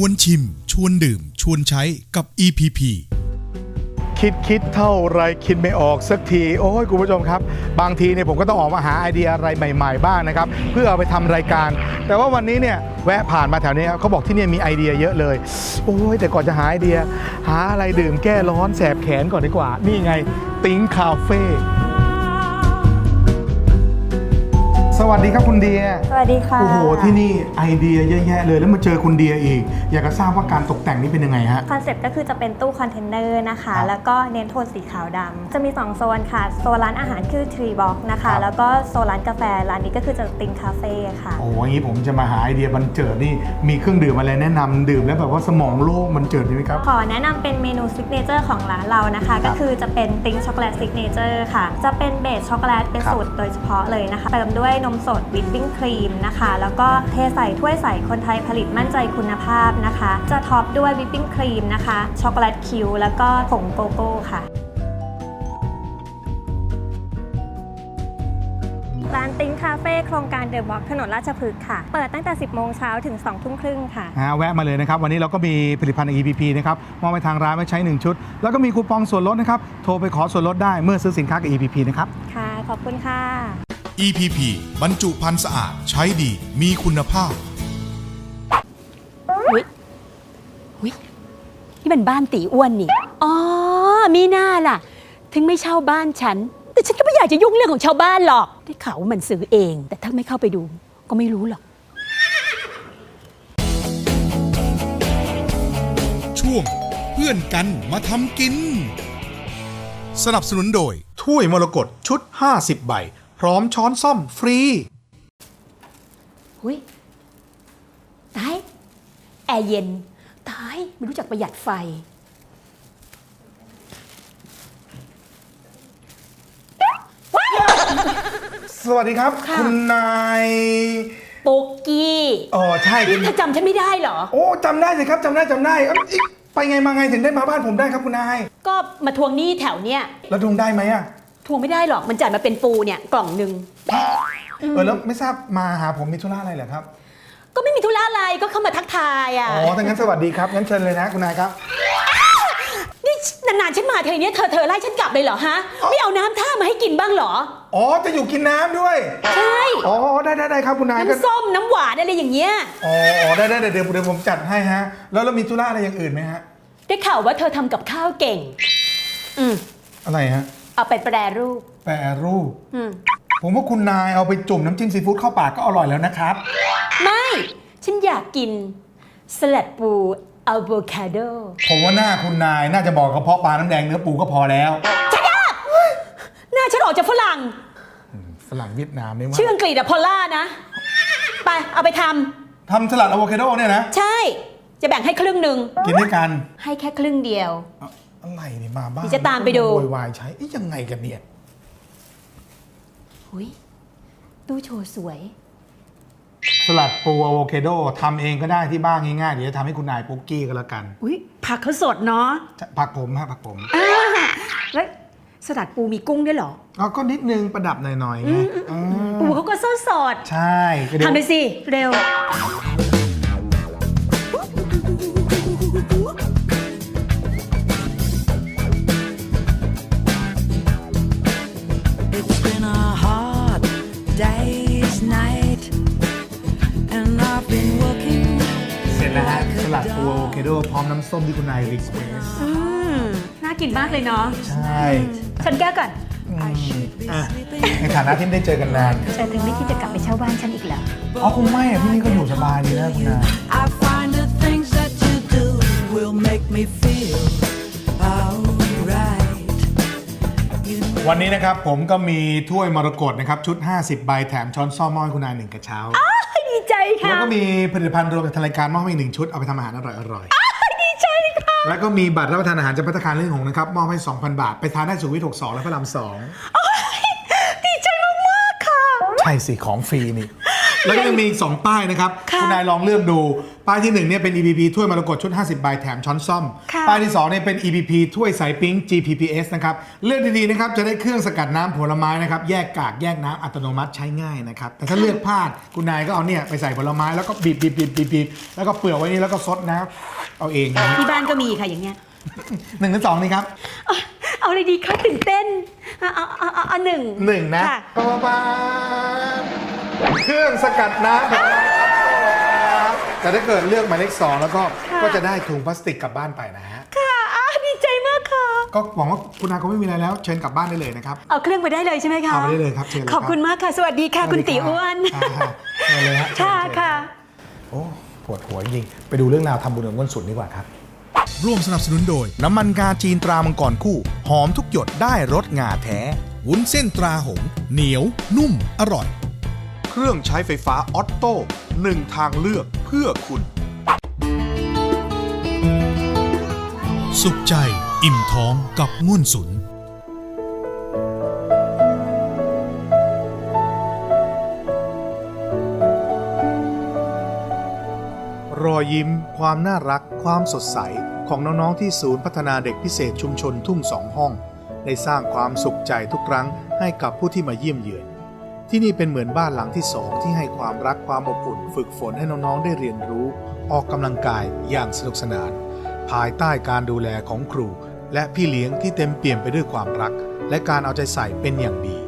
วนชิม ชวนดื่ม ชวนใช้กับ EPP คิดคิดเท่าไรคิดไม่ออกสักที โอ้ยคุณผู้ชมครับ บางทีเนี่ยผมก็ต้องออกมาหาไอเดียอะไรใหม่ๆบ้างนะครับ เพื่อเอาไปทำรายการ แต่ว่าวันนี้เนี่ยแวะผ่านมาแถวนี้เขาบอกที่นี่มีไอเดียเยอะเลย โอ้ยแต่ก่อนจะหาไอเดีย หาอะไรดื่มแก้ร้อนแสบแขนก่อนดีกว่า นี่ไง ติ้งคาเฟ่ สวัสดีครับคุณเดีย สวัสดีค่ะ โอ้โห ที่นี่ไอเดียเยอะแยะเลย แล้วมาเจอคุณเดียอีก อยากจะทราบว่าการตกแต่งนี่เป็นยังไงฮะ คอนเซ็ปต์ก็คือจะเป็นตู้คอนเทนเนอร์นะคะ ครับแล้วก็เน้นโทนสีขาวดำ จะมี 2 โซนค่ะ โซนร้านอาหารคือทรีบ็อกนะครัคะ บ แล้วก็โซนร้านกาแฟ ร้านนี้ก็คือจะติงคาเฟ่ค่ะ โอ้โหอย่างนี้ผมจะมาหาไอเดียบันเจิดนี่ มีเครื่องดื่มอะไรแนะนำดื่มแล้วแบบว่าสมองโล่งบันเจิดดีไหมครับ ขอแนะนำเป็นเมนูซิกเนเจอร์ของร้านเรานะคะครัก็บคือจะเป็นติงช็อกโกแลตซิกเนเจอร์ค่ะ จะเป็นเบสช็อกโกแลตเป็นครับ สูตรโดยเฉพาะเลยนะคะ เติมด้วยนมสดวิปปิ้งครีมนะคะ แล้วก็เทใส่ถ้วยใส่คนไทยผลิตมั่นใจคุณภาพนะคะ จะท็อปด้วยวิปปิ้งครีมนะคะ ช็อกโกแลตคิวแล้วก็ผงโกโก้ค่ะร้านติ้งคาเฟ่โครงการเดอะบ็อกถนนราชพฤกษ์ค่ะ เปิดตั้งแต่ 10 โมงเช้าถึง 2 ทุ่มครึ่งค่ะฮะแวะมาเลยนะครับ วันนี้เราก็มีผลิตภัณฑ์ EPP นะครับมอบไปทางร้านไว้ใช้ 1 ชุด แล้วก็มีคูปองส่วนลดนะครับ โทรไปขอส่วนลดได้เมื่อซื้อสินค้ากับ EPP นะครับ ค่ะ ขอบคุณค่ะ EPP บรรจุภัณฑ์สะอาดใช้ดีมีคุณภาพ อุ๊ยอุ๊ยนี่มันบ้านตีอ้วนนี่ อ๋อ มีหน้าล่ะ ถึงไม่เช่าบ้านฉัน แต่ฉันก็ไม่อยากจะยุ่งเรื่องของชาวบ้านหรอก ได้ข่าวว่ามันซื้อเอง แต่ถ้าไม่เข้าไปดู ก็ไม่รู้หรอก ช่วงเพื่อนกันมาทำกิน สนับสนุนโดย ถ้วยมรกตชุด 50 ใบพ ร้อมช้อนซ่อมฟรี หุยตาย แอร์เย็น ตาย ไม่รู้จักประหยัดไฟ สวัสดีครับ ค่ะ คุณนายปุกกี้อ๋อใช่คุนี่ณเธอจำฉันไม่ได้เหรอ โอ้จำได้สิครับจำได้จำได้เอ้ยไปไงมาไงถึงได้มาบ้านผมได้ครับคุณนาย ก็มาทวงหนี้แถวเนี้ยแล้วทวงได้ไหมอะ ทวงไม่ได้หรอกมันจ่ายมาเป็นปูเนี่ยกล่องหนึ่งเออแล้วไม่ทราบมาหาผมมีธุระอะไรเหรอครับ ก็ไม่มีธุระอะไรก็เข้ามาทักทายอะอ๋อถ้างั้นสวัสดีครับงั้นเชิญเลยนะคุณนายครับ นี่นานๆฉันมาเธอเนี้ยเธอเธอไล่ฉันกลับเลยเหรอฮะไม่เอาน้ำท่ามาให้กินบ้างเหรอ อ๋อจะอยู่กินน้ำด้วย ใช่อ๋อได้ได้ได้ครับคุณนายก็น้ำส้มน้ำหวานอะไรอย่างเงี้ยอ๋ออ๋อได้ได้เดี๋ยวเดี๋ยวเดี๋ยวผมจัดให้ฮะ แล้วเรามีธุระอะไรอย่างอื่นไหมฮะ ได้ข่าวว่าเธอทำกับข้าวเก่ง อืมอะไรฮะ เอาไปแปรรูป แปรรูป อืม ผมว่าคุณนายเอาไปจุ่มน้ำจิ้มซีฟู้ดเข้าปากก็อร่อยแล้วนะครับ ไม่ ฉันอยากกินสลัดปูอะโวคาโดผมว่าหน้าคุณนายน่าจะบอกกระเพาะปลาน้ำแดงเนื้อปูก็พอแล้วหน้าฉันออกจากฝรั่ง ฝรั่งเวียดนามนี่ว่าชื่ออังกฤษอะพอลล่านะ ไป เอาไปททำสลัดอะโวคาโดเนี่ยนะำใช่ จะแบ่งให้ครึ่งหนึ่ง กินด้วยกันให้แค่ครึ่งเดียวอะ อะไรนี่มาบ้านเดี๋ยวจะตามไปดู โวยวายใช้เอ๊ะยังไงกันเนี่ย หุยตู้โชว์สวย สลัดปูอะโวคาโดทำเองก็ได้ที่บ้านง่ายๆ เดี๋ยวจะทำให้คุณนายปุ๊กกี้ก็แล้วกัน อุ้ยผักเขาสดเนาะผักผมฮะผักผมอ่าแล้วสลัดปูมีกุ้งด้วยเหรออ๋อก็นิดนึงประดับหน่อยๆไงอืม ปูเขาก็สดสดใช่ก็เดี๋ยว ทำไปสิ เร็ว เสร็จแล้วฮะสลัดปูอะโวคาโดพร้อมน้ำส้มที่คุณนายรีเควสอืมน่ากินมากเลยเนาะใช่ฉันแก้วก่อนอืมอะในฐานะที่ไม่ได้เจอกันนานเธอถึงไม่คิดจะกลับไปเช่าบ้านฉันอีกแล้วอ๋อคงไม่อะที่นี่ก็อยู่สบายดีนะคุณนาย I find the things that you do will make me feel alright. You วันนี้นะครับผมก็มีถ้วยมรกตนะครับชุด 50 ใบแถมช้อนซ่อมมอบให้คุณนายหนึ่งกระเช้าดี ใจค่ะแล้วก็มีผลิตภัณฑ์รวมจากทางรายการมอบให้อีกหนึ่งชุดเอาไปทำอาหารอร่อยอร่อยดีใจค่ะ แล้วก็มีบัตรรับประทานอาหารจากพัตตาคารเรื่องหงส์นะครับมอบให้ 2,000 บาท ไปทานได้สุขวิท62และพระรามสองดีใจมากๆค่ะ ใช่สิของฟรีนี่ แล้วก็ยังมีอีก2ป้ายนะครับค่ะณนายลองเลือกดู ป้ายที่1เนี่ยเป็น EPP ถ้วยมรกตชุด 50ใบแถมช้อนซ่อม ค่ะ ป้ายที่2เนี่ยเป็น EPP ถ้วยสายปิ๊ง GPPS นะครับเลือกดีๆนะครับจะได้เครื่องสกัดน้ำผลไม้นะครับแยกกากแยกน้ำอัตโนมัติใช้ง่ายนะครับแต่ถ้าเลือกพลาดคุณนายก็เอาเนี่ยไปใส่ผลไม้แล้วก็บีบบีบบีบบีบบีบแล้วก็เปลือกไว้นี่แล้วก็ซดน้ำเอาเองนะที่บ้านก็มีค่ะอย่างเงี้ยหนึ่งหรือสองนี่ครับเอาเอาเลยดีค่ะตื่นเต้นเอาเอาเอาเอาเอาหนึ่งหนึ่งนะค่ะปะปะปะ เครื่องสกัดน้ำครับแต่ถ้าเกิดเลือกหมายเลขสองแล้วก็ค่ะ ก็จะได้ถุงพลาสติกกลับบ้านไปนะฮะ ค่ะอ่าดีใจมากค่ะ ก็หวังว่าคุณอาคงไม่มีอะไรแล้ว เชิญกลับบ้านได้เลยนะครับ เอาเครื่องไปได้เลยใช่ไหมคะเอาไปได้เลยครับเชิญเลยครับขอบคุณมากค่ะ สวัสดีค่ะ คุณตีอ้วนอ่าฮะเชิญเลยฮะเชิญค่ะเชิญค่ะ โอ้ปวดหัวจริงๆไปดูเรื่องราวทำบุญกับง้วนสุดดีกว่าครับ ร่วมสนับสนุนโดย น้ำมันงาจีนตรามังกรคู่ หอมทุกหยดได้รสงาแท้ วุ้นเส้นตราหงส์เหนียว นุ่ม อร่อย เครื่องใช้ไฟฟ้าออตโต้หนึ่งทางเลือกเพื่อคุณ สุขใจ อิ่มท้องกับง่วนสุนรอยยิ้ม ความน่ารัก ความสดใส ของน้องๆที่ศูนย์พัฒนาเด็กพิเศษชุมชนทุ่งสองห้อง ได้สร้างความสุขใจทุกครั้งให้กับผู้ที่มาเยี่ยมเยือน ที่นี่เป็นเหมือนบ้านหลังที่สองที่ให้ความรักความอบอุ่น ฝึกฝนให้น้องๆได้เรียนรู้ ออกกำลังกายอย่างสนุกสนาน ภายใต้การดูแลของครู และพี่เลี้ยงที่เต็มเปี่ยมไปด้วยความรัก และการเอาใจใส่เป็นอย่างดี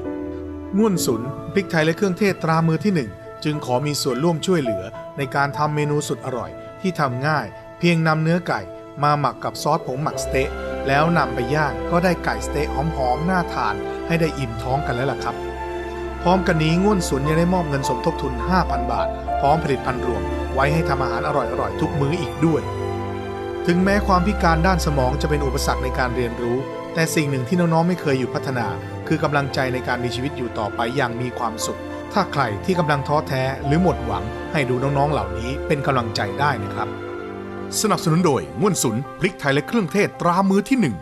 ง่วนสุนพริกไทยและเครื่องเทศตรามือที่หนึ่งจึงขอมีส่วนร่วมช่วยเหลือในการทำเมนูสุดอร่อย ที่ทำง่าย เพียงนำเนื้อไก่ มาหมักกับซอสผงหมักสเต๊ะแล้วนำไปย่างก็ได้ไก่สเต๊ะหอมๆน่าทาน ให้ได้อิ่มท้องกันแล้วล่ะครับ พร้อมกันนี้ง่วนสุนยังได้มอบเงินสมทบทุน 5,000 บาท พร้อมผลิตภัณฑ์รวม ไว้ให้ทำอาหารอร่อยๆ ทุกมื้ออีกด้วย ถึงแม้ความพิการด้านสมองจะเป็นอุปสรรคในการเรียนรู้ แต่สิ่งหนึ่งที่น้องๆไม่เคยหยุดพัฒนา คือกำลังใจในการมีชีวิตอยู่ต่อไปอย่างมีความสุข ถ้าใครที่กำลังท้อแท้หรือหมดหวัง ให้ดูน้องๆเหล่านี้เป็นกำลังใจได้นะครับ สนับสนุนโดยง่วนสุนพริกไทยและเครื่องเทศตรามือที่หนึ่ง